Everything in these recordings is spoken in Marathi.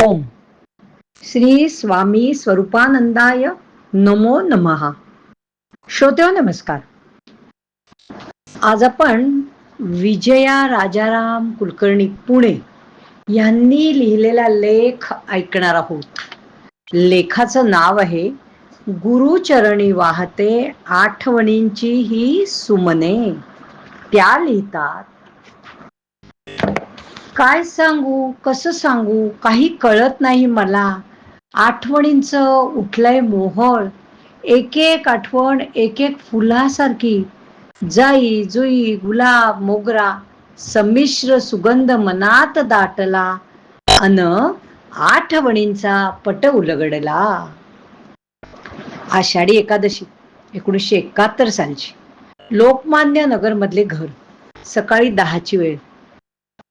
ओम। श्री स्वामी स्वरूपानंदाय नमो नमहा श्रोत्यो नमस्कार। आज आपण विजया राजाराम कुलकर्णी पुणे यांनी लिहिलेला लेख ऐकणार आहोत. लेखाचं नाव आहे गुरुचरणी वाहते आठवणींची ही सुमने. त्या लिहितात काय सांगू? कसं सांगू? काही कळत नाही मला. आठवणींचं उठलंय मोहळ. एक एक आठवण एक एक फुलासारखी. जाई जुई गुलाब मोगरा संमिश्र सुगंध मनात दाटला अन आठवणींचा पट उलगडला. आषाढी एकादशी एकोणीसशे एकाहत्तर सालची. लोकमान्य नगरमधले घर. सकाळी दहाची वेळ.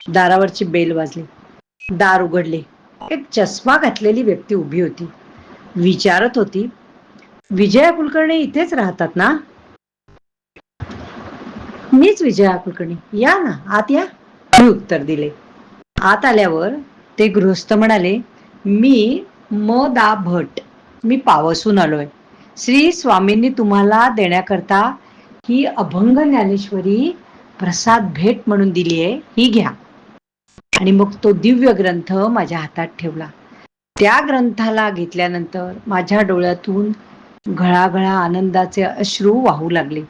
दारावरची बेल वाजली. दार उघडले. एक चष्मा घातलेली व्यक्ती उभी होती. विचारत होती विजया कुलकर्णी इथेच राहतात ना? मीच विजया कुलकर्णी. या ना आत या. मी उत्तर दिले. आत आल्यावर ते गृहस्थ म्हणाले मी म दा भट मी पावसून आलोय. श्री स्वामींनी तुम्हाला देण्याकरता ही अभंग ज्ञानेश्वरी प्रसाद भेट म्हणून दिली आहे ही घ्या. आणि मग तो दिव्य ग्रंथ माझ्या हातात ठेवला. त्या ग्रंथाला घेतल्यानंतर माझ्या डोळ्यातून घळाघळा आनंदाचे अश्रू वाहू लागले.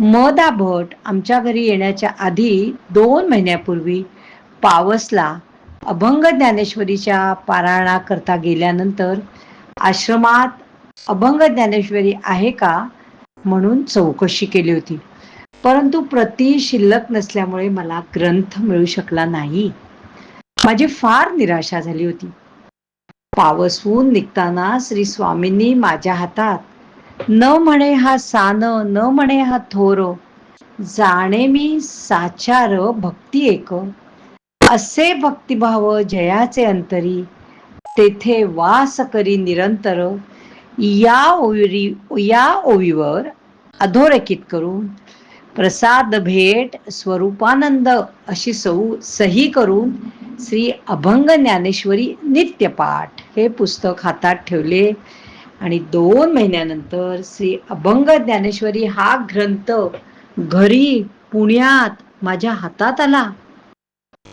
मदा भट आमच्या घरी येण्याच्या आधी दोन महिन्यापूर्वी पावसला अभंग ज्ञानेश्वरीच्या पारायणा करता गेल्यानंतर आश्रमात अभंग ज्ञानेश्वरी आहे का म्हणून चौकशी केली होती. परंतु प्रति शिल्लक नसल्यामुळे मला ग्रंथ मिळू शकला नाही. माझी फार निराशा झाली होती. पावसून निघताना श्री स्वामींनी माझ्या हातात न म्हणे हा सान न म्हणे हा थोर जाणे मी साचार भक्ती एक. असे भक्तिभाव जयाचे अंतरी तेथे वास करी निरंतर या ओवी या ओवीवर अधोरेखित करून प्रसाद भेट स्वरूपानंद अशी सौ सही करून श्री अभंग ज्ञानेश्वरी नित्यपाठ हे पुस्तक हातात ठेवले. आणि दोन महिन्यानंतर श्री अभंग ज्ञानेश्वरी हा ग्रंथ घरी पुण्यात माझ्या हातात आला.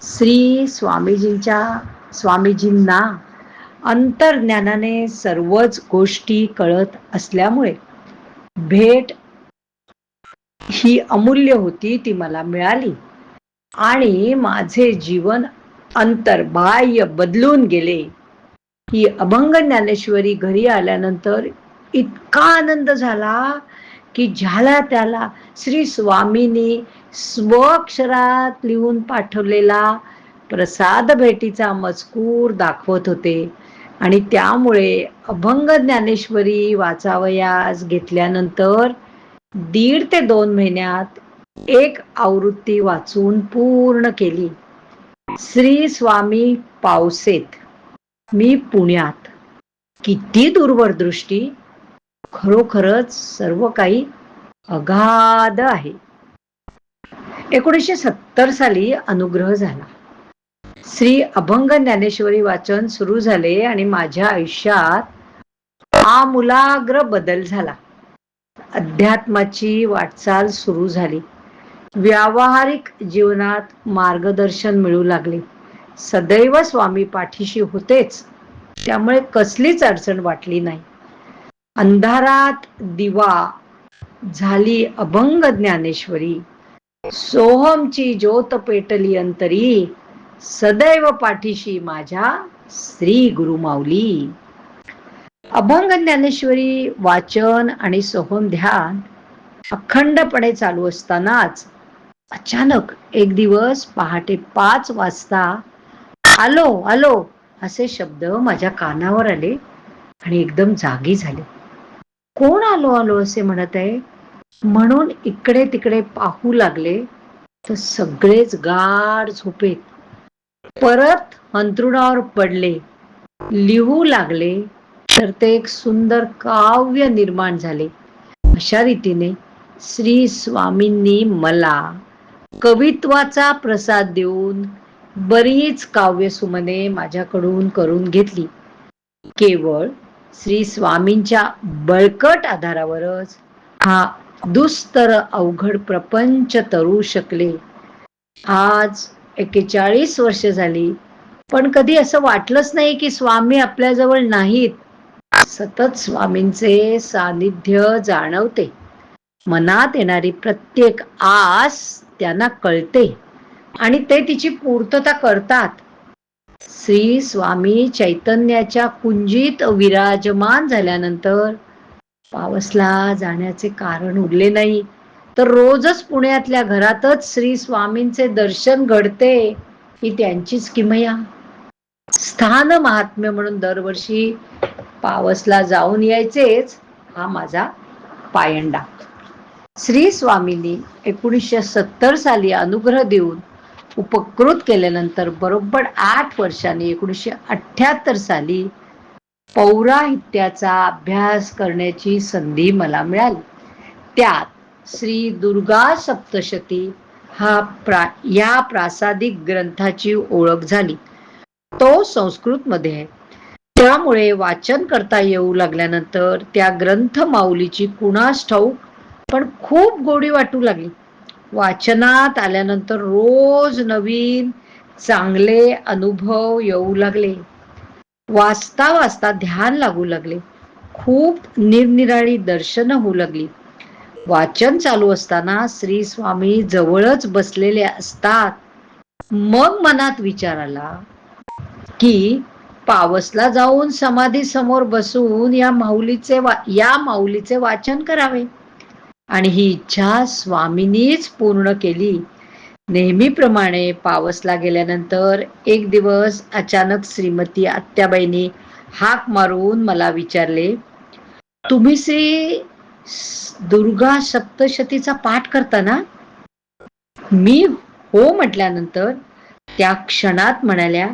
श्री स्वामीजींच्या स्वामीजींना अंतर्ज्ञानाने सर्वच गोष्टी कळत असल्यामुळे भेट ही अमूल्य होती ती मला मिळाली. आणि माझे जीवन अंतर्बाह्य बदलून गेले. ही अभंग ज्ञानेश्वरी घरी आल्यानंतर इतका आनंद झाला की झाला त्याला श्री स्वामींनी स्वक्षरात लिहून पाठवलेला प्रसाद भेटीचा मजकूर दाखवत होते. आणि त्यामुळे अभंग ज्ञानेश्वरी वाचावयास घेतल्यानंतर दीड ते दोन महिन्यात एक आवृत्ती वाचून पूर्ण केली. श्री स्वामी पावसेत. मी पुण्यात. किती दूरवर दृष्टी. खरोखरच सर्व काही अगाध आहे. एकोणीसशे सत्तर साली अनुग्रह झाला. श्री अभंग ज्ञानेश्वरी वाचन सुरू झाले आणि माझ्या आयुष्यात आमूलाग्र बदल झाला. अध्यात्माची वाटचाल सुरू झाली. व्यावहारिक जीवनात मार्गदर्शन मिळू लागले. सदैव स्वामी पाठीशी होतेच त्यामुळे कसलीच अडचण वाटली नाही. अंधारात दिवा झाली अभंग ज्ञानेश्वरी सोहमची ज्योत पेटली अंतरी सदैव पाठीशी माझ्या श्री गुरुमाऊली अभंग ज्ञानेश्वरी वाचन आणि सोहम ध्यान अखंडपणे चालू असतानाच अचानक एक दिवस पहाटे पाच वाजता आलो आलो असे शब्द माझ्या कानावर आले आणि एकदम जागी झाले. कोण आलो आलो? असे म्हणत आहे. म्हणून इकडे तिकडे पाहू लागले तर सगळेच गाढ झोपेत. परत अंतरुणावर पडले. लिहू लागले तर ते एक सुंदर काव्य निर्माण झाले. अशा रीतीने श्री स्वामींनी मला कवित्वाचा प्रसाद देऊन बरीच काव्यसुमने माझ्याकडून करून घेतली. केवळ श्री स्वामींच्या बळकट आधारावरच हा दुस्तर अवघड प्रपंच तरू शकले. आज एक्केचाळीस वर्ष झाली पण कधी असं वाटलंच नाही की स्वामी आपल्याजवळ नाहीत. सतत स्वामींचे सानिध्य जाणवते. मनात येणारी प्रत्येक आस त्यांना कळते. आणि ते तिची पूर्तता करतात. श्री स्वामी चैतन्याच्या कुंजीत विराजमान झाल्यानंतर पावसला जाण्याचे कारण उरले नाही. तर रोजच पुण्यातल्या घरातच श्री स्वामींचे दर्शन घडते ही त्यांचीच किमया. स्थान महात्म्य म्हणून दरवर्षी पावसला जाऊन यायचेच हा माझा पायंडा. श्री स्वामींनी एकोणीसशे सत्तर साली अनुग्रह देऊन उपकृत केल्यानंतर बरोबर आठ वर्षांनी एकोणीसशे अठ्ठ्याहत्तर साली पौराहित्याचा अभ्यास करण्याची संधी मला मिळाली. त्यात श्री दुर्गा सप्तशती हा प्रा या प्रासादिक ग्रंथाची ओळख झाली. तो संस्कृतमध्ये आहे त्यामुळे वाचन करता येऊ लागल्यानंतर त्या ग्रंथ माऊलीची कुणास ठाऊक पण खूप गोडी वाटू लागली. वाचनात आल्यानंतर रोज नवीन चांगले अनुभव येऊ लागले. वाचता वाचता ध्यान लागू लागले. खूप निरनिराळी दर्शन होऊ लागली. वाचन चालू असताना श्री स्वामी जवळच बसलेले असतात. मग मनात विचार आला की पावसला जाऊन समाधी समोर बसून या माऊलीचे वा या माऊलीचे वाचन करावे. आणि ही इच्छा स्वामींनीच पूर्ण केली. नेहमीप्रमाणे पावसला गेल्यानंतर एक दिवस अचानक श्रीमती आत्याबाईंनी हाक मारून मला विचारले तुम्ही श्री दुर्गा सप्तशतीचा पाठ करता ना? मी हो म्हटल्यानंतर त्या क्षणात म्हणाल्या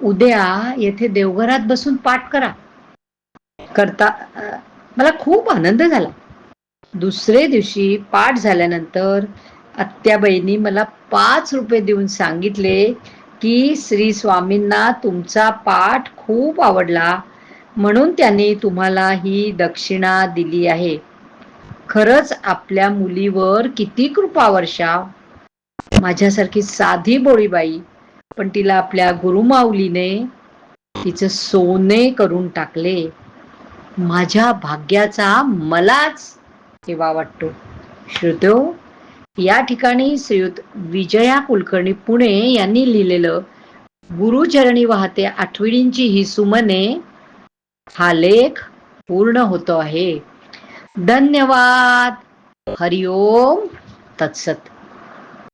उद्या येथे देवघरात बसून पाठ करा. करता मला खूप आनंद झाला. दुसरे दिवशी पाठ झाल्यानंतर आत्याबाईंनी मला पाच रुपये देऊन सांगितले की श्री स्वामींना तुमचा पाठ खूप आवडला. म्हणून त्यांनी तुम्हाला ही दक्षिणा दिली आहे. खरंच आपल्या मुलीवर किती कृपा वर्षा. माझ्यासारखी साधी बोळीबाई पण तिला आपल्या गुरुमाऊलीने तिचं सोने करून टाकले. माझ्या भाग्याचा मलाच तेव्हा वाटतो. श्रोतो या ठिकाणी श्रीयुत विजया कुलकर्णी पुणे यांनी लिहिलेलं गुरुचरणी वाहते आठवडींची ही सुमने हा लेख पूर्ण होतो आहे. धन्यवाद. हरिओम. तत्सत.